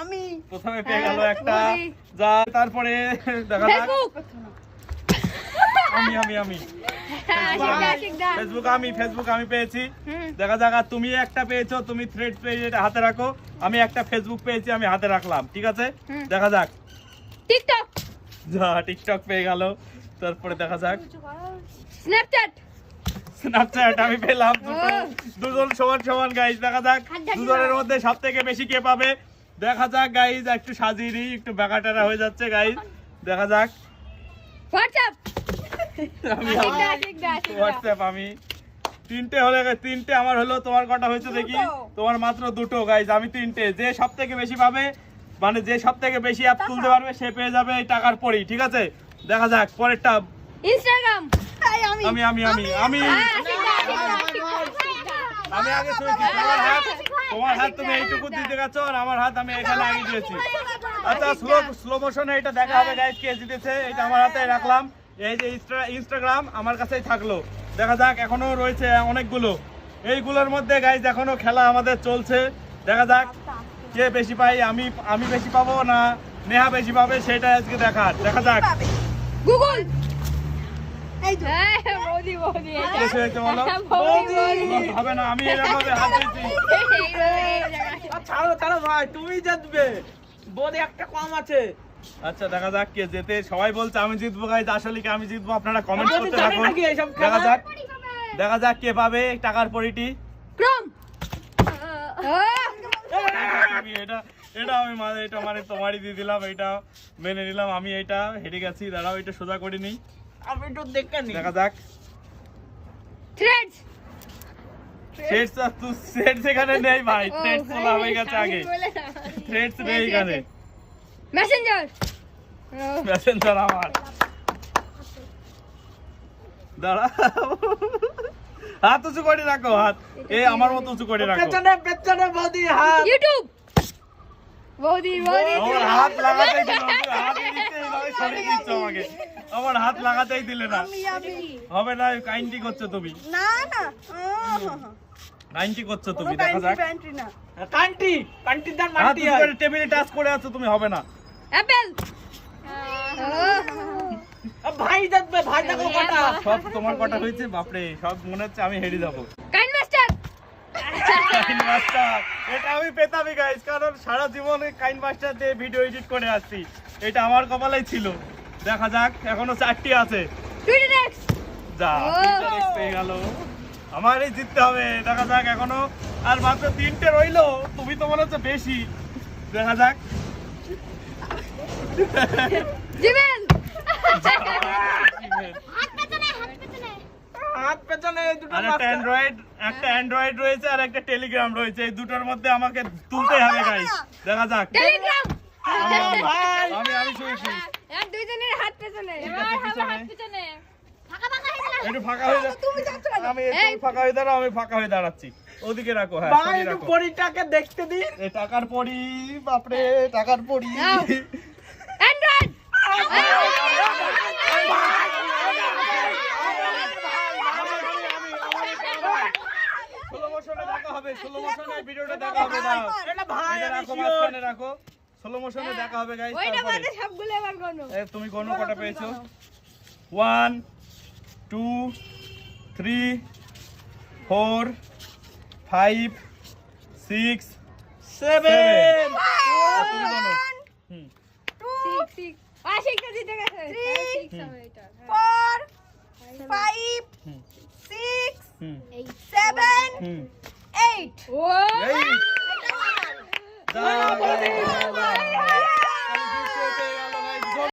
আমি। প্রথমে পেয়ে গেল হ্যাঁ, একটা। যা তারপরে দেখা যাক। আমি আমি আমি। হ্যাঁ। ফেসবুক আমি। ফেসবুক আমি পেয়েছি। দেখা যাক আর তুমি একটা পেয়েছ তুমি থ্রেড পেয়ে এটা হাতে রাখো। আমি একটা ফেসবুক পেয়েছি আমি হাতে রাখলাম ঠিক আছে? দেখা যাক। টিকটক। যা টিকটক পেয়ে গেল। তারপরে দেখা যাক। স্ন্যাপচ্যাট স্ন্যাপচ্যাট আমি পেলাম। দুজন সমান সমান গাইজ দেখা যাক। দুজনের মধ্যে সব থেকে বেশি কে পাবে? দেখা যাক গাইজ একটু সাজিয়ে নিই একটু বেকাটারা হয়ে যাচ্ছে গাইজ দেখা যাক। হোয়াটসঅ্যাপ। আমি তিনটে হলে তিনটে আমার হলো তোমার কটা হয়েছে দেখি। তোমার মাত্র দুটো গাইজ আমি তিনটে। যে সব থেকে বেশি পাবে মানে যে সব থেকে বেশি অ্যাপ তুলতে পারবে সে পেয়ে যাবে এই টাকার পরেই ঠিক আছে? দেখা যাক পরেরটা। ইনস্টাগ্রাম। আমি। আমি আমি আমি আমি। হ্যাঁ, আগে শুয়েছি তোমার হাত তুমি এইটুকু দিতে গেছো আর আমার হাত আমি এখানে আগে দিয়েছি। আচ্ছা স্লো স্লো মোশনে এটা দেখা হবে গাইজ কে জিতেছে? এটা আমার হাতে রাখলাম। এই যে ইনস্টা- ইনস্টাগ্রাম আমার কাছেই থাকল। দেখা যাক এখনও রয়েছে অনেকগুলো। এইগুলোর মধ্যে গাইজ এখনও খেলা আমাদের চলছে। দেখা যাক কে বেশি পাই আমি আমি বেশি পাবো না নেহা বেশি পাবে সেটা আজকে দেখার। দেখা যাক। গুগল! আচ্ছা দেখা যাক কে যেতে সবাই বলছে আমি জিতবো গাইজ আসলে কি আমি জিতবো। আপনারা কমেন্ট করতে থাকুন? দেখা যাক। দেখা যাক কে পাবে। টাকার পরিটি। এটা এটা আমি মানে এটা মানে তোমারই দিয়ে দিলাম এটা মেনে নিলাম। আমি এটা হেরে গেছি দাঁড়াও এটা সোজা করে নিই। আমি একটু দেখে নি দেখা যাক। থ্রেডস থ্রেডস তুই থ্রেডস এখানে নেই ভাই। থ্রেডস তোলা হয়ে গেছে আগে। থ্রেডস নেই এখানে। মেসেঞ্জার প্যাসেঞ্জার আমার। দাঁড়া। হাত উঁচু করে রাখো হাত। এ আমার মতো উঁচু করে রাখো। পেছনে পেছনে বৌদি হাত। ইউটিউব বৌদি বৌদি হাত লাগাতেই দিল না, তুমি হাত নিতে এইভাবে দিচ্ছ আমাকে। আমার হাত লাগাতেই দিলে না। আমি আমি। হবে না কাইন্ডি করছ তুমি। না না। কাইন্ডি করছ তুমি দেখা যাক। প্যান্ট্রি না। কান্টি কান্টি দান হাত মান্টি টেবিলে টাচ করে আছো তুমি হবে না। অ্যাপেল। ভাই কটা। সব তোমার কটা হয়েছে বাপরে সব মনে হচ্ছে আমি হেরে যাব। কাইন মাস্টার কাইন মাস্টার এটা আমি পেতামই গাইস কারণ সারা জীবনে কাইন মাস্টার দিয়ে ভিডিও এডিট করে আসছি। এটা আমার কপালেই ছিল। দেখা যাক এখনও চারটি আছে। যা গেল। আমারই জিততে হবে। দেখা যাক এখনও। আর মাত্র তিনটে রইল। তুমি তো মনে হচ্ছে বেশি। দেখা যাক। হাত পেছনে দুটো আর একটা অ্যান্ড্রয়েড একটা অ্যান্ড্রয়েড রয়েছে আর একটা টেলিগ্রাম রয়েছে। এই দুটোর মধ্যে আমাকে তুলতে হবে গাইস দেখা যাক। টেলিগ্রাম আমি আমি শুয়েছি। আর দুইজনের হাত পেছনে। এবার হাত পেছনে। একটু ফাঁকা হয়ে যা। তুমি যাচ্ছ কেন? আমি একটু ফাঁকা হয়ে দাঁড়াও আমি ফাঁকা হয়ে দাঁড়াচ্ছি। ওদিকে রাখো হ্যাঁ ভাই একটু পরিটাকে দেখতে দিন। টাকার পড়ি বাপরে টাকার পড়ি অ্যান্ড্রয়েড ষোলো মোশনে দেখা হবে ষোলো মোশনে ভিডিওটা দেখা হবে দাও। এটা ভাই রাখো রাখো। ষোলো মোশনে দেখা হবে গাইস ওইটা বাদে সবগুলো এবার গনো এ, তুমি কোন কটা পেয়েছ? One two three four five six seven তুমি গোনো হুম সিক্স সিক্স আর শিখতে দিতে গেছে। Three. সিক্স হবে এটা। ফোর ফাইভ হুম। সিক্স হুম। সেভেন হুম। এইট ও ¡No pues,